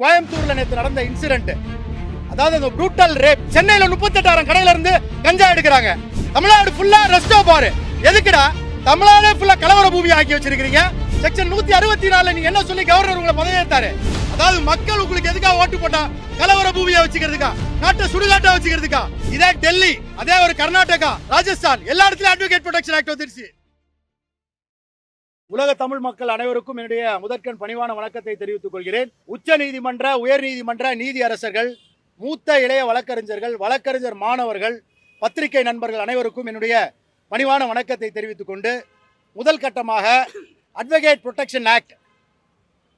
கோயம்புத்தூர்ல நேற்று நடந்த இன்சிடென்ட் அதாவது அந்த ப்ரூட்டல் ரேப் சென்னையில முப்பத்தெட்டாயிரம் கடையில இருந்து கஞ்சா எடுக்கிறாங்க. தமிழ்நாடு ஃபுல்லா ரெஸ்டோ பாரு. எதுக்குடா? தமிழ்நாடே ஃபுல்லா கலவர பூமி ஆக்கி வச்சிருக்கீங்க செக்ஷன் நூத்தி அறுபத்தி நாலுல நீங்க என்ன சொல்லி கவர்னர் உங்களை பதவியேற்றாரு அதாவது மக்கள் உங்களுக்கு எதுக்காக ஓட்டு போட்டா? கலவர பூமியா வச்சுக்கிறதுக்கா? நாட்டை சுடுகாட்டா வச்சுக்கிறதுக்கா? இதே டெல்லி அதே ஒரு கர்நாடகா ராஜஸ்தான் எல்லா இடத்துலயும் அட்வொகேட் ப்ரொடெக்ஷன் ஆக்ட் வந்துருச்சு. உலக தமிழ் மக்கள் அனைவருக்கும் என்னுடைய முதற்கண் பணிவான வணக்கத்தை தெரிவித்துக் கொள்கிறேன். உச்ச நீதிமன்ற உயர் நீதிமன்ற நீதி அரசர்கள் மூத்த இளைய வழக்கறிஞர்கள் வழக்கறிஞர் மாணவர்கள் பத்திரிகை நண்பர்கள் அனைவருக்கும் என்னுடைய பணிவான வணக்கத்தை தெரிவித்துக் கொண்டு முதல் கட்டமாக அட்வொகேட் ப்ரொடெக்ஷன் ஆக்ட்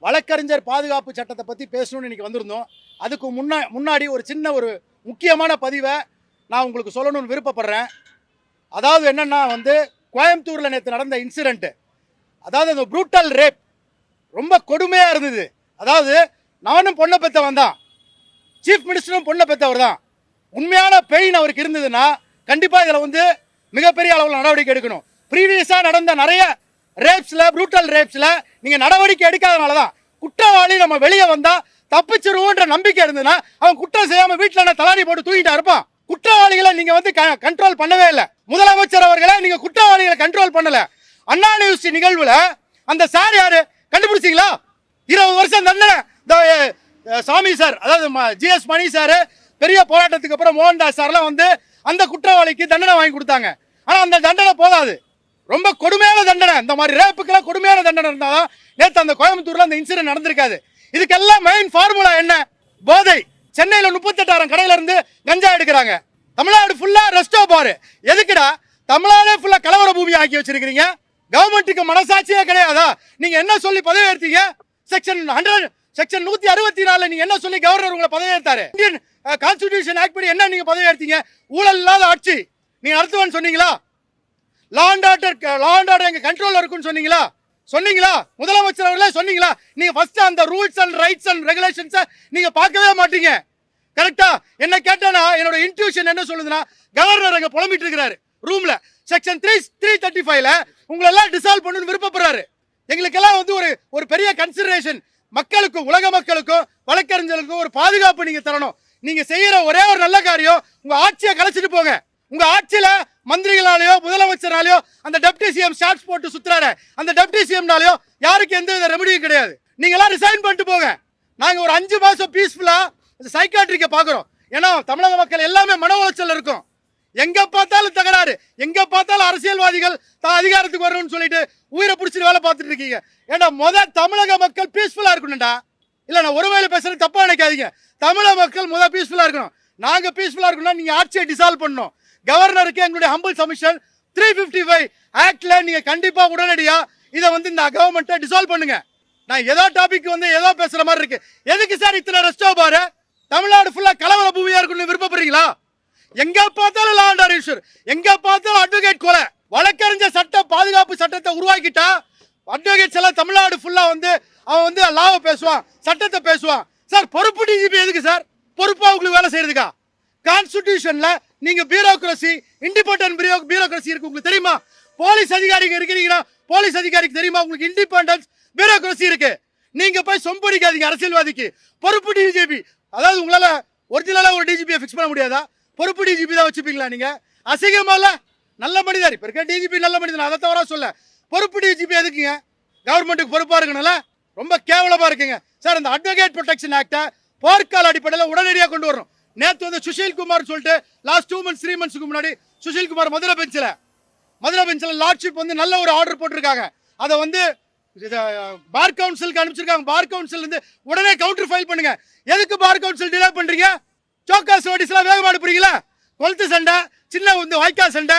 வழக்கறிஞர் பாதுகாப்பு சட்டத்தை பற்றி பேசணும்னு இன்னைக்கு வந்திருந்தோம். அதுக்கு முன்னா முன்னாடி ஒரு சின்ன ஒரு முக்கியமான பதிவை நான் உங்களுக்கு சொல்லணும்னு விருப்பப்படுறேன். அதாவது என்னென்னா வந்து கோயம்புத்தூரில் நேற்று நடந்த இன்சிடென்ட்டு அதாவது அந்த ப்ரூட்டல் ரேப் ரொம்ப கொடுமையாக இருந்தது. அதாவது நானும் பொண்ணை பெற்றவன் தான். சீஃப் மினிஸ்டரும் பொண்ணை பெற்றவர் தான். உண்மையான பெயின் அவருக்கு இருந்ததுன்னா கண்டிப்பாக இதில் வந்து மிகப்பெரிய அளவில் நடவடிக்கை எடுக்கணும். ப்ரீவியஸாக நடந்த நிறைய ரேப்ஸில் ப்ரூட்டல் ரேப்ஸில் நீங்கள் நடவடிக்கை எடுக்காதனால தான் குற்றவாளி நம்ம வெளியே வந்தால் தப்பிச்சிருவோன்ற நம்பிக்கை இருந்ததுன்னா அவன் குற்றம் செய்யாமல் வீட்டில் தலாரி போட்டு தூக்கிட்டா இருப்பான். குற்றவாளிகளை நீங்கள் வந்து கண்ட்ரோல் பண்ணவே இல்லை. முதலமைச்சர் அவர்களை நீங்கள் குற்றவாளிகளை கண்ட்ரோல் பண்ணலை. அண்ணா யூனிவர்சிட்டி நிகழ்வுல அந்த சார் யாரு? கண்டுபிடிச்சிங்களா? இருபது வருஷம் தண்டனை. இந்த, சாமி சார் அதாவது ஜிஎஸ் மணி சார் பெரிய போராட்டத்துக்கு அப்புறம் மோகன்தாஸ் சார்லாம் வந்து அந்த குற்றவாளிக்கு தண்டனை வாங்கி கொடுத்தாங்க. ஆனால் அந்த தண்டனை போதாது. ரொம்ப கொடுமையான தண்டனை. இந்த மாதிரி ரேப்புக்கெல்லாம் கொடுமையான தண்டனை இருந்தாதான் நேற்று அந்த கோயம்புத்தூர்ல அந்த இன்சிடென்ட் நடந்திருக்காது. இதுக்கெல்லாம் மெயின் ஃபார்முலா என்ன? போதை. சென்னையில் முப்பத்தெட்டாயிரம் கடையில இருந்து கஞ்சா எடுக்கிறாங்க. தமிழ்நாடு ஃபுல்லா ரெஸ்டோ பாரு. எதுக்குடா? தமிழ்நாடே ஃபுல்லா கலவர பூமி ஆக்கி வச்சிருக்கிறீங்க. கவர்மெண்ட்டுக்கு மனசாட்சியே கிடையாதா? நீங்க என்ன சொல்லி பதவியேற்றீங்க செக்ஷன் ஹண்ட்ரட் செக்ஷன் நூத்தி அறுபத்தி நாலுல நீங்க என்ன சொல்லி கவர்னர் உங்களை பதவியேற்றாரு இந்தியன் கான்ஸ்டிடியூஷன் ஆக்ட் படி என்ன நீங்க பதவியேற்றீங்க ஊழல் இல்லாத ஆட்சி. நீங்க நடத்துவேன்னு சொன்னீங்களா? Law and order law and order எங்க கண்ட்ரோல்ல இருக்குன்னு சொன்னீங்களா? சொன்னீங்களா? முதலமைச்சர் அவர்களே சொன்னீங்களா? நீங்க ஃபர்ஸ்ட் அந்த ரூல்ஸ் அண்ட் ரைட்ஸ் அண்ட் ரெகுலேஷன்ஸை நீங்க பார்க்கவே மாட்டீங்க. கரெக்டா என்ன கேட்டனா என்னோட இன்ட்யூஷன் என்ன சொல்லுதுன்னா கவர்னர் அங்க புலம்பிட்டு இருக்கிறாரு. ரூம்ல செக்ஷன் த்ரீ த்ரீ தேர்ட்டி ஃபைவ்ல உங்களெல்லாம் டிசால்வ் பண்ணணும்னு விருப்பப்படுறாரு. எங்களுக்கெல்லாம் வந்து ஒரு ஒரு பெரிய கன்சிடரேஷன் மக்களுக்கும் உலக மக்களுக்கும் வழக்கறிஞர்களுக்கும் ஒரு பாதுகாப்பு நீங்க தரணும். நீங்க செய்யற ஒரே ஒரு நல்ல காரியம் உங்க ஆட்சியை கலைச்சிட்டு போங்க. உங்க ஆட்சியில மந்திரிகளாலேயோ முதலமைச்சராலேயோ அந்த டெப்டி சிஎம் ஷார்ட்ஸ் போட்டு சுத்துறாரு அந்த டெப்டி சிஎம்னாலேயோ யாருக்கு எந்த வித ரெமடியும் கிடையாது. நீங்க எல்லாம் ரிசைன் பண்ணிட்டு போங்க. நாங்க ஒரு அஞ்சு மாசம் பீஸ்ஃபுல்லா சைக்காட்ரிக்க பாக்குறோம் ஏன்னா தமிழக மக்கள் எல்லாமே மன உளைச்சல் இருக்கும். எங்க பார்த்தாலும் தகராறு. எங்க பார்த்தாலும் அரசியல்வாதிகள் தான் அதிகாரத்துக்கு வரணும்னு சொல்லிட்டு உயிரை பிடிச்சிட்டு வேலை பார்த்துட்டு இருக்கீங்க. ஏன்னா முத தமிழக மக்கள் பீஸ்ஃபுல்லா இருக்கணும்டா. இல்ல நான் ஒருவேளை பேசுறது தப்பா நினைக்காதீங்க. தமிழக மக்கள் முத பீஸ்ஃபுல்லா இருக்கணும். நாங்க பீஸ்ஃபுல்லா இருக்கணும்னா நீங்க ஆட்சியை டிசால்வ் பண்ணணும். கவர்னருக்கு எங்களுடைய humble submission three fifty five ஆக்ட்ல நீங்க கண்டிப்பா உடனடியா இதை வந்து இந்த கவர்மெண்ட்டை டிசால்வ் பண்ணுங்க. நான் ஏதோ டாபிக் வந்து ஏதோ பேசுற மாதிரி இருக்கு. எதுக்கு சார் இத்தனை ரெஸ்டோ பாரு தமிழ்நாடு ஃபுல்லா கலவர பூமியா இருக்குன்னு விருப்பப்படுறீங்களா? எங்க பார்த்தாலும் லா அண்ட் இஷ்யூ எங்க பார்த்தாலும் அட்வொகேட் கொலை. வழக்கறிஞர் சட்ட பாதுகாப்பு சட்டத்தை உருவாக்கிட்டா அட்வொகேட்ஸ் எல்லாம் தமிழ்நாடு ஃபுல்லா வந்து அவன் வந்து லாவை பேசுவான் சட்டத்தை பேசுவான். சார் பொறுப்பு டிஜிபி எதுக்கு சார்? பொறுப்பா உங்களுக்கு வேலை செய்யறதுக்கா? கான்ஸ்டிடியூஷனில் நீங்க பியூரோக்ரசி இண்டிபெண்டன்ட் பியூரோ பியூரோக்ரசி இருக்கு உங்களுக்கு தெரியுமா? போலீஸ் அதிகாரிங்க இருக்கிறீங்கன்னா போலீஸ் அதிகாரிக்கு தெரியுமா? உங்களுக்கு இண்டிபெண்டன்ஸ் பியூரோக்ரசி இருக்கு. நீங்க போய் சொம்படிக்காதீங்க அரசியல்வாதிக்கு. பொறுப்பு டிஜிபி அதாவது உங்களால ஒரிஜினலா ஒரு டிஜிபியை ஃபிக்ஸ் பண்ண முடியாதா? பொறுப்பு டிஜிபி தான் வச்சுப்பீங்களா நீங்க? அசிங்கமால நல்ல மனிதர். இப்ப இருக்க டிஜிபி நல்ல மனிதன். அதை தவிர சொல்ல. பொறுப்பு டிஜிபி எதுக்குங்க? கவர்மெண்ட்டுக்கு பொறுப்பா இருக்கணும்ல? ரொம்ப கேவலமா இருக்குங்க. சார் இந்த அட்வொகேட் ப்ரொடெக்ஷன் ஆக்டை போர்க்கால அடிப்படையில் உடனடியாக கொண்டு வரணும். நேற்று வந்து சுஷில் குமார் சொல்லிட்டு லாஸ்ட் டூ மந்த்ஸ் த்ரீ மந்த்ஸ்க்கு முன்னாடி சுஷில் குமார் மதுரை பெஞ்சில் மதுரை பெஞ்சில் லார்ட்ஷிப் வந்து நல்ல ஒரு ஆர்டர் போட்டிருக்காங்க. அதை வந்து பார் கவுன்சிலுக்கு அனுப்பிச்சிருக்காங்க. பார் கவுன்சில் வந்து உடனே கவுண்டர் ஃபைல் பண்ணுங்க. எதுக்கு பார் கவுன்சில் டிலே பண்ணுறீங்க சோக்காஸ் நோட்டீஸ்லாம் வேகமாடு அனுப்புறீங்களா கொளுத்து சண்டை சின்ன வந்து வாய்க்கா சண்டை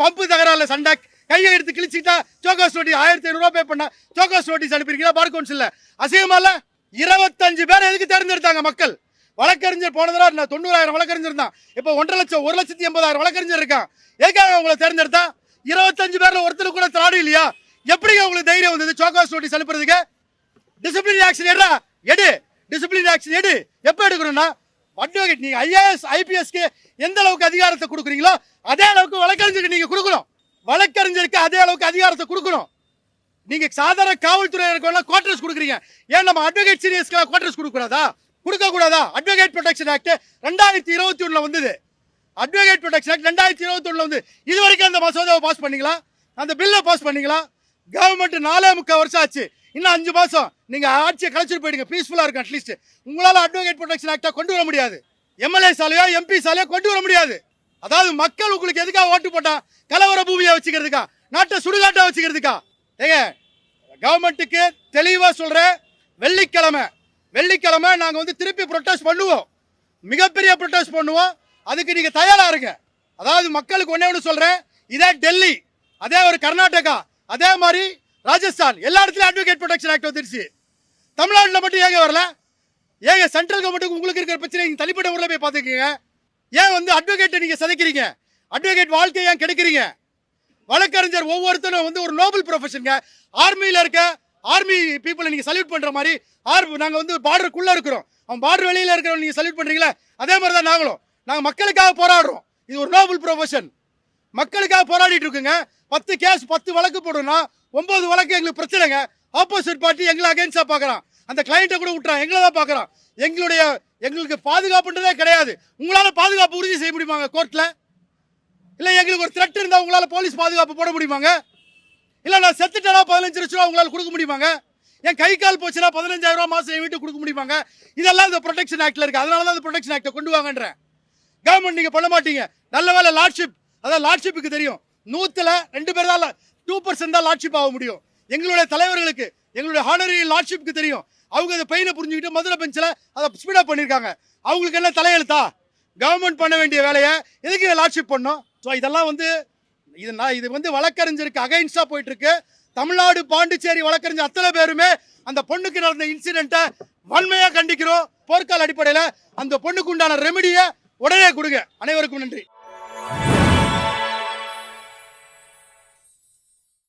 பம்பு தகராறுல சண்டை கையை எடுத்து கிழிச்சிட்டா சோக்காஸ் நோட்டீஸ் ஆயிரத்தி ஐநூறுரூவா பே பண்ணா சோக்காஸ் நோட்டீஸ் அனுப்பியிருக்கீங்களா? பார் கவுன்சிலில் அசிங்கமால இருபத்தஞ்சு பேர் எதுக்கு தேர்ந்தெடுத்தாங்க மக்கள்? வழக்கறிஞர் போன தடவை நான் தொண்ணூறாயிரம் வழக்கறிஞர் தான் இப்போ ஒன்றரை லட்சம் ஒரு லட்சத்தி எண்பதாயிரம் வழக்கறிஞர் இருக்கான். எதுக்காக உங்களை தேர்ந்தெடுத்தா? இருபத்தஞ்சு பேரில் ஒருத்தர் கூட திராடு இல்லையா? எப்படிங்க உங்களுக்கு தைரியம் வந்தது சோகாஸ் நோட்டீஸ் அனுப்புறதுக்கு? டிசிப்ளின் ஆக்ஷன் எடுறா? எடு. டிசிப்ளின் ஆக்ஷன் எடு. எப்போ எடுக்கணும்னா அட்வொகேட் நீங்கள் ஐஏஎஸ் ஐபிஎஸ்க்கு எந்த அளவுக்கு அதிகாரத்தை கொடுக்குறீங்களோ அதே அளவுக்கு வழக்கறிஞருக்கு நீங்கள் கொடுக்கணும். வழக்கறிஞருக்கு அதே அளவுக்கு அதிகாரத்தை கொடுக்கணும். நீங்கள் சாதாரண காவல்துறையினருக்கு குவார்டர்ஸ் கொடுக்குறீங்க. ஏன் நம்ம அட்வொகேட் சீனியர்ஸ்க்கு குவார்டர்ஸ் கொடுக்கக்கூடாதா? கொடுக்கக்கூடாதா? அட்வொகேட் ப்ரொடெக்ஷன் ஆக்ட் ரெண்டாயிரத்தி இருபத்தி ஒன்றில் வந்தது. அட்வொகேட் ப்ரொடெக்ஷன் ஆக்ட் ரெண்டாயிரத்தி இருபத்தி ஒன்றில் வந்து இது வரைக்கும் அந்த மசோதாவை பாஸ் பண்ணிக்கலாம் அந்த பில்லை பாஸ் பண்ணிக்கலாம் கவர்மெண்ட் நாலே முக்கால் வருஷம் ஆச்சு. இன்னும் அஞ்சு மாதம் நீங்கள் ஆட்சியை கலைச்சிட்டு போயிடுங்க. பீஸ்ஃபுல்லாக இருக்கும் அட்லீஸ்ட் உங்களால் அட்வொகேட் ப்ரொடெக்ஷன் ஆக்டாக கொண்டு வர முடியாது. எம்எல்ஏ சாலையோ எம்பி சாலையோ கொண்டு வர முடியாது. அதாவது மக்கள் உங்களுக்கு எதுக்காக ஓட்டு போட்டால் கலவர பூமியை வச்சுக்கிறதுக்கா? நாட்டை சுடுகாட்டா வச்சுக்கிறதுக்கா? ஏங்க கவர்மெண்ட்டுக்கு தெளிவாக சொல்கிறேன் வெள்ளிக்கிழமை. வெள்ளிக்கிழமை நாங்கள் வந்து திருப்பி ப்ரொட்டஸ்ட் பண்ணுவோம். மிகப்பெரிய ப்ரொட்டஸ்ட் பண்ணுவோம். அதுக்கு நீங்கள் தயாராக இருங்க. அதாவது மக்களுக்கு ஒன்றே ஒன்று சொல்கிறேன் இதே டெல்லி அதே ஒரு கர்நாடகா அதே மாதிரி ராஜஸ்தான் எல்லா இடத்துலயும் அட்வொகேட் ப்ரொடெக்ஷன் ஆக்ட் வந்துருச்சு. தமிழ்நாட்டில் மட்டும் ஏங்க வரல? ஏங்க சென்ட்ரல் கவர்மெண்ட்டுக்கு உங்களுக்கு இருக்கிற பிரச்சனை நீங்க தனிப்பட்ட முறையில் போய் பார்த்துக்கங்க? ஏன் வந்து அட்வொகேட்டை நீங்க சதைக்கிறீங்க? அட்வொகேட் வாழ்க்கையை ஏன் கெடுக்கிறீங்க? வழக்கறிஞர் ஒவ்வொருத்தரும் வந்து ஒரு நோபல் ப்ரொஃபஷனுங்க ஆர்மியில் இருக்க ஆர்மி பீப்புளை நீங்க சல்யூட் பண்ற மாதிரி ஆர் நாங்க வந்து பார்டருக்குள்ள இருக்கிறோம். அவன் பார்டர் வெளியில் இருக்கிறவங்க நீங்க சல்யூட் பண்றீங்களா? அதே மாதிரி தான் நாங்களும். நாங்கள் மக்களுக்காக போராடுறோம். இது ஒரு நோபல் ப்ரொஃபஷன் மக்களுக்காக போராடிட்டு இருக்குங்க. பத்து கேஸ் பத்து வழக்கு போடுறோம்னா ஒன்பது வழக்கு எங்களுக்கு பிரச்சனைங்க. ஆப்போசிட் பார்ட்டி எங்களை அகைன்ஸ்டா பார்க்குறான். அந்த கிளைண்ட்டை கூட விட்டுறான். எங்களை தான் பார்க்குறான். எங்களுடைய எங்களுக்கு பாதுகாப்புன்றதே கிடையாது. உங்களால பாதுகாப்பு உறுதி செய்ய முடியுமாங்க கோர்ட்ல இல்ல எங்களுக்கு ஒரு த்ரெட் இருந்தா உங்களால போலீஸ் பாதுகாப்பு போட முடியுமாங்க? இல்ல நான் செத்துட்டேனா பதினஞ்சு லட்ச ரூபா உங்களால கொடுக்க முடியுமாங்க? என் கை கால் போச்சுன்னா பதினஞ்சாயிரம் ரூபா மாசம் என் வீட்டுக்கு கொடுக்க முடியுமாங்க? இதெல்லாம் இந்த ப்ரொடெக்ஷன் ஆக்ட்ல இருக்கு. அதனால தான் இந்த ப்ரொடெக்ஷன் ஆக்டை கொண்டு வாங்கன்றேன். கவர்மெண்ட் நீங்க பண்ண மாட்டீங்க. நல்ல வேலை லார்ட்ஷிப் அதான் லார்ட்ஷிப்புக்கு தெரியும். நூற்றில் ரெண்டு பேர் தான் டூ பர்சன்ட் தான் லார்ட்ஷிப் ஆக முடியும். எங்களுடைய தலைவர்களுக்கு எங்களுடைய ஹானரி லார்ட்ஷிப்புக்கு தெரியும். அவங்க அந்த பெயினை புரிஞ்சுக்கிட்டு மதுரை பெஞ்சில் அதை ஸ்பீடாக பண்ணியிருக்காங்க. அவங்களுக்கு என்ன தலையெழுத்தா? கவர்மெண்ட் பண்ண வேண்டிய வேலையை எதுக்கு லார்ட்ஷிப் பண்ணோம்? ஸோ இதெல்லாம் வந்து இது நான் இது வந்து வழக்கறிஞருக்கு அகைன்ஸ்டாக போயிட்டுருக்கு. தமிழ்நாடு பாண்டிச்சேரி வழக்கறிஞர் அத்தனை பேருமே அந்த பொண்ணுக்கு நடந்த இன்சிடெண்ட்டை வன்மையாக கண்டிக்கிறோம். போர்க்கால அடிப்படையில் அந்த பொண்ணுக்கு உண்டான ரெமெடியை உடனே கொடுங்க. அனைவருக்கும் நன்றி.